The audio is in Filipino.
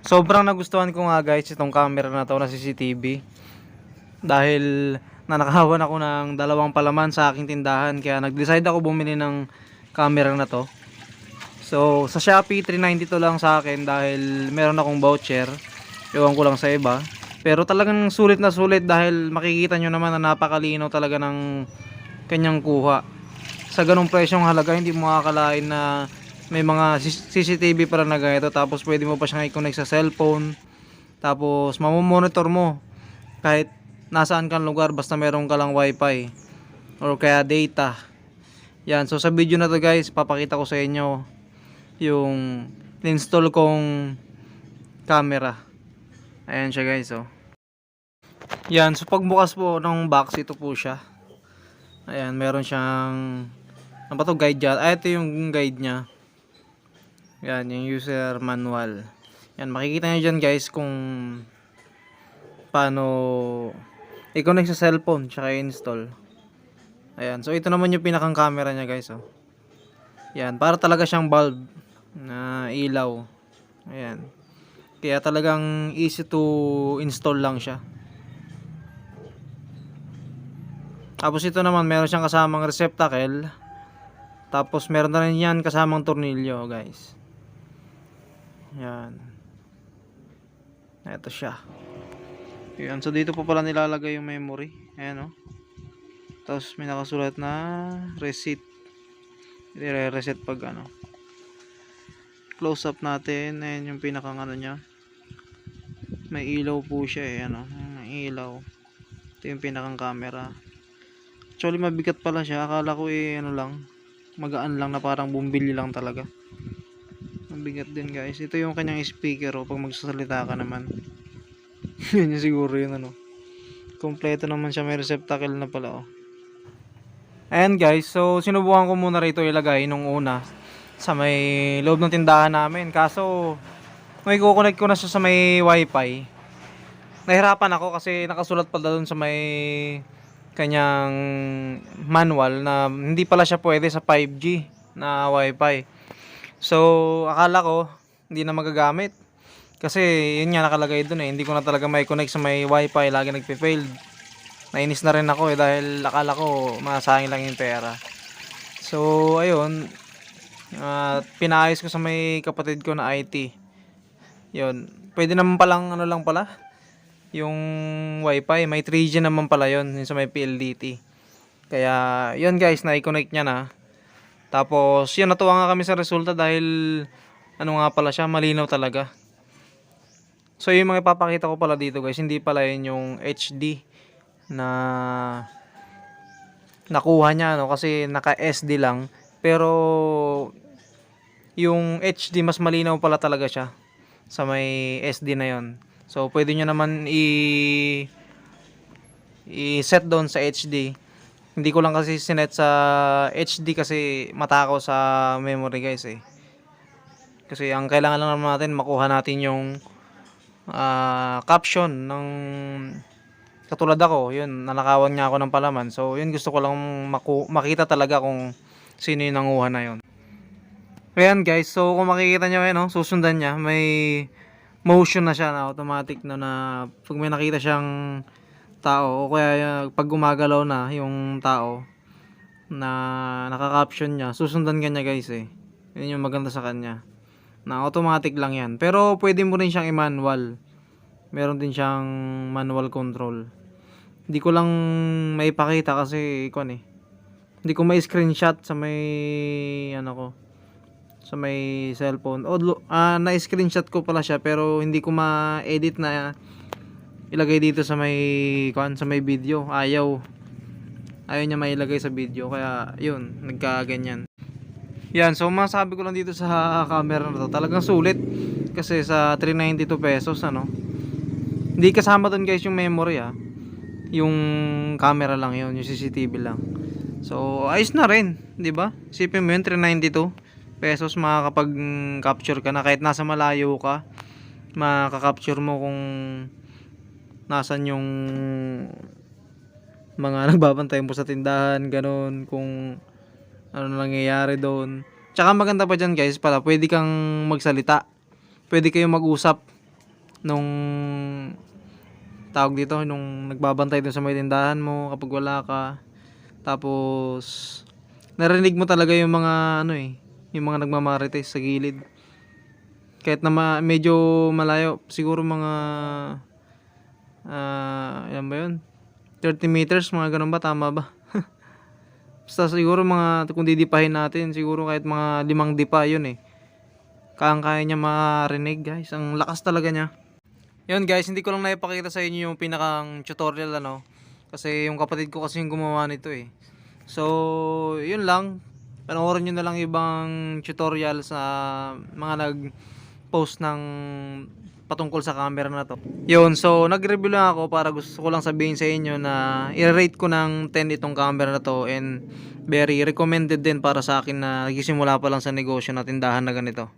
Sobrang nagustuhan ko nga guys itong camera na to na CCTV. Dahil nanakawan ako ng dalawang palaman sa aking tindahan kaya nag-decide ako bumili ng camera na to. So sa Shopee 390 to lang sa akin dahil meron akong voucher. Ewan ko lang sa iba. Pero talagang sulit na sulit dahil makikita nyo naman na napakalino talaga ng kanyang kuha. Sa ganong presyong halaga hindi mo makakalain na may mga CCTV para na ganito tapos pwede mo pa siyang i-connect sa cellphone tapos mamomonitor mo kahit nasaan kang lugar basta meron ka lang wifi or kaya data. Yan so sa video na to guys papakita ko sa inyo yung install kong camera. Ayan siya guys oh. Yan so pagbukas po ng box ito po siya. Ayan meron siyang ano ba to guide dyan? Ah ito yung guide niya yan, yung user manual. Yan, makikita nyo dyan guys kung paano i-connect sa cellphone tsaka install. Ayan, so ito naman yung pinakang camera niya guys. Oh. Yan, para talaga siyang bulb na ilaw. Ayan. Kaya talagang easy to install lang siya. Tapos ito naman, meron siyang kasamang receptacle. Tapos meron na rin yan kasamang tornilyo guys. Yan. Ito siya. Yan. So, dito po pala nilalagay yung memory. Ayan, o. Tapos, may nakasulat na receipt. I-reset pag ano. Close up natin. Ayan yung pinakang ano niya. May ilaw po siya eh. Ano. May ilaw. Ito yung pinakang camera. Actually, mabigat pala siya. Akala ko eh, ano lang. Magaan lang na parang bumbilyo lang talaga. Mabigat din guys. Ito yung kanyang speaker oh, pag magsasalita ka naman. Yun yung siguro yun ano. Kompleto naman siya. May receptacle na pala oh. Ayan guys. So sinubukan ko muna rito ilagay nung una sa may loob ng tindahan namin. Kaso may kukonect ko na siya sa may wifi. Nahirapan ako kasi nakasulat pala doon sa may kanyang manual na hindi pala siya pwede sa 5G na wifi. So, akala ko hindi na magagamit. Kasi yun nga nakalagay doon eh. Hindi ko na talaga may connect sa may wifi. Lagi nagpe-failed. Nainis na rin ako eh dahil akala ko masayang lang yung pera. So, ayun. At pinaayos ko sa may kapatid ko na IT. Yun. Pwede naman palang ano lang pala. Yung wifi. May 3G naman pala yun. Yung sa may PLDT. Kaya, yun guys, na-connect niya na. Tapos, yun, natuwa nga kami sa resulta dahil, ano nga pala siya, malinaw talaga. So, yung mga ipapakita ko pala dito guys, hindi pala yun yung HD na nakuha niya, no? Kasi naka-SD lang. Pero, yung HD, mas malinaw pala talaga siya sa may SD na yon. So, pwede nyo naman i i-set doon sa HD. Hindi ko lang kasi sinet sa HD kasi matakaw sa memory guys eh. Kasi ang kailangan lang naman natin makuha natin yung ah, caption ng katulad ako, yun, nanakawan nga ako ng palaman. So, yun gusto ko lang maku- makita talaga kung sino yung nanguha na yun. Ayan guys, so kung makikita nyo ayun, no, susundan niya, may motion na siya na automatic na na pag may nakita siyang tao o kaya uh, pag gumagalaw na yung tao na naka-caption niya, susundan ka niya guys eh. Yun yung maganda sa kanya. Na automatic lang yan. Pero pwede mo rin siyang i-manual. Meron din siyang manual control. Hindi ko lang maipakita kasi ikon eh. Hindi ko may screenshot sa may ano ko sa may cellphone. O ah na-screenshot ko pala siya pero hindi ko ma-edit na ilagay dito sa may kuan sa may video. Ayaw. Ayaw niya mailagay sa video kaya yun, nagkaganyan. Yan, so masabi ko lang dito sa camera na to, talagang sulit kasi sa 392 pesos ano. Hindi kasama doon guys yung memory ah. Yung camera lang yun, yung CCTV lang. So, ayos na rin, 'di ba? Isipin mo yun 392 pesos makakapag-capture ka na kahit nasa malayo ka. Makaka-capture mo kung nasan yung mga nagbabantay mo sa tindahan, ganun, kung ano nangyayari doon. Tsaka maganda pa dyan guys pala, pwede kang magsalita. Pwede kayong mag-usap nung tawag dito nung nagbabantay dun sa may tindahan mo kapag wala ka tapos narinig mo talaga yung mga ano eh yung mga nagmamarites sa gilid kahit na ma- medyo malayo siguro mga ah yan ba yun? 30 meters mga ganun ba? Tama ba? Basta siguro mga kung didipahin natin siguro kahit mga limang dipa yun eh. Kayang kaya niya marinig guys. Ang lakas talaga niya. Yun guys hindi ko lang naipakita sa inyo yung pinakang tutorial ano. Kasi yung kapatid ko kasi yung gumawa nito eh. So yun lang. Panoorin nyo na lang ibang tutorial sa mga nag post ng patungkol sa camera na to. Yun, so nag-review lang ako para gusto ko lang sabihin sa inyo na i-rate ko ng 10 itong camera na to and very recommended din para sa akin na nagsisimula pa lang sa negosyo na tindahan na ganito.